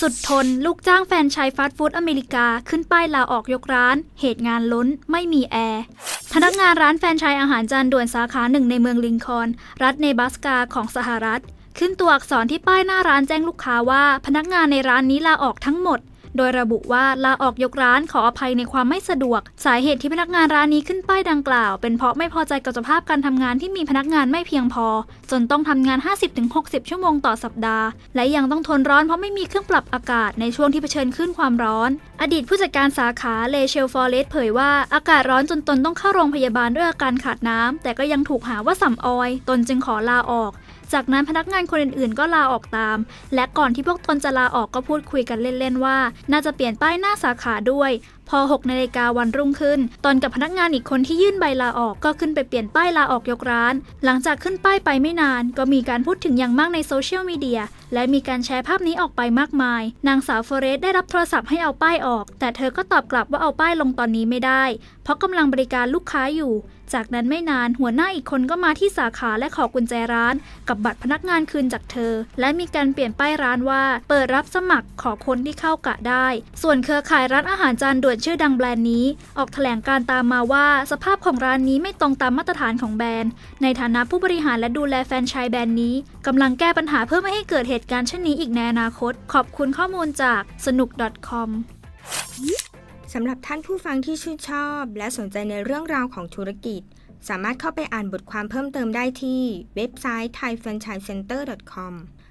สุดทน ลูกจ้างแฟนชายฟาสต์ฟู้ดอเมริกา ขึ้นป้ายลาออกยกร้าน เหตุงานล้นไม่มีแอร์ พนักงานร้านแฟนชายอาหารจานด่วนสาขาหนึ่งในเมืองลิงคอน รัฐเนบาสกาของสหรัฐ ขึ้นตัวอักษรที่ป้ายหน้าร้านแจ้งลูกค้าว่า พนักงานในร้านนี้ลาออกทั้งหมด โดยระบุว่าลาออกยกร้านขออภัยในความไม่สะดวก สาเหตุที่พนักงานร้านนี้ขึ้นป้ายดังกล่าว เป็นเพราะไม่พอใจกับสภาพการทำงานที่มีพนักงานไม่เพียงพอ จนต้องทำงาน 50-60 ชั่วโมงต่อสัปดาห์ และยังต้องทนร้อนเพราะไม่มีเครื่องปรับอากาศในช่วงที่เผชิญขึ้นความร้อน อดีตผู้จัดการสาขาเลเชลฟอร์เรสเผยว่าอากาศร้อนจนตนต้องเข้าโรงพยาบาลด้วยอาการขาดน้ำแต่ก็ยังถูกหาว่าสัมออย ตนจึงขอลาออก จากนั้นพนักงานคนอื่นๆ ก็ลาออกตาม และก่อนที่พวกตนจะลาออกก็พูดคุยกันเล่นๆว่า น่าจะเปลี่ยนป้ายหน้าสาขาด้วย พอ 6 นาฬิกาวันรุ่งขึ้น ตนกับพนักงานอีกคนที่ยื่นใบลาออกก็ขึ้นไปเปลี่ยนป้ายลาออกยกร้าน หลังจากขึ้นป้ายไปไม่นาน ก็มีการพูดถึงอย่างมากในโซเชียลมีเดียและมีการแชร์ภาพนี้ออกไปมากมาย นางสาวเฟเรสได้รับโทรศัพท์ให้เอาป้ายออก แต่เธอก็ตอบกลับว่าเอาป้ายลงตอนนี้ไม่ได้ เพราะกำลังบริการลูกค้าอยู่ จากนั้นไม่นานหัวหน้าอีกคนก็มาที่สาขาและขอกุญแจร้าน กับบัตรพนักงานคืนจากเธอ และมีการเปลี่ยนป้ายร้านว่า เปิดรับสมัครขอคนที่เข้ากะได้ ส่วนเครือข่ายร้านอาหารจานด่วนชื่อดังแบรนด์นี้ ออกแถลงการตามมาว่าสภาพของร้านนี้ไม่ตรงตามมาตรฐานของแบรนด์ ในฐานะผู้บริหารและดูแลแฟรนไชส์แบรนด์นี้กำลังแก้ปัญหาเพื่อไม่ให้เกิดเหตุการณ์เช่นนี้อีกในอนาคต ขอบคุณข้อมูลจากสนุก .com สำหรับท่านผู้ฟังที่ชื่นชอบ และสนใจในเรื่องราวของธุรกิจ สามารถเข้าไปอ่านบทความเพิ่มเติมได้ที่เว็บไซต์ thaifranchisecenter.com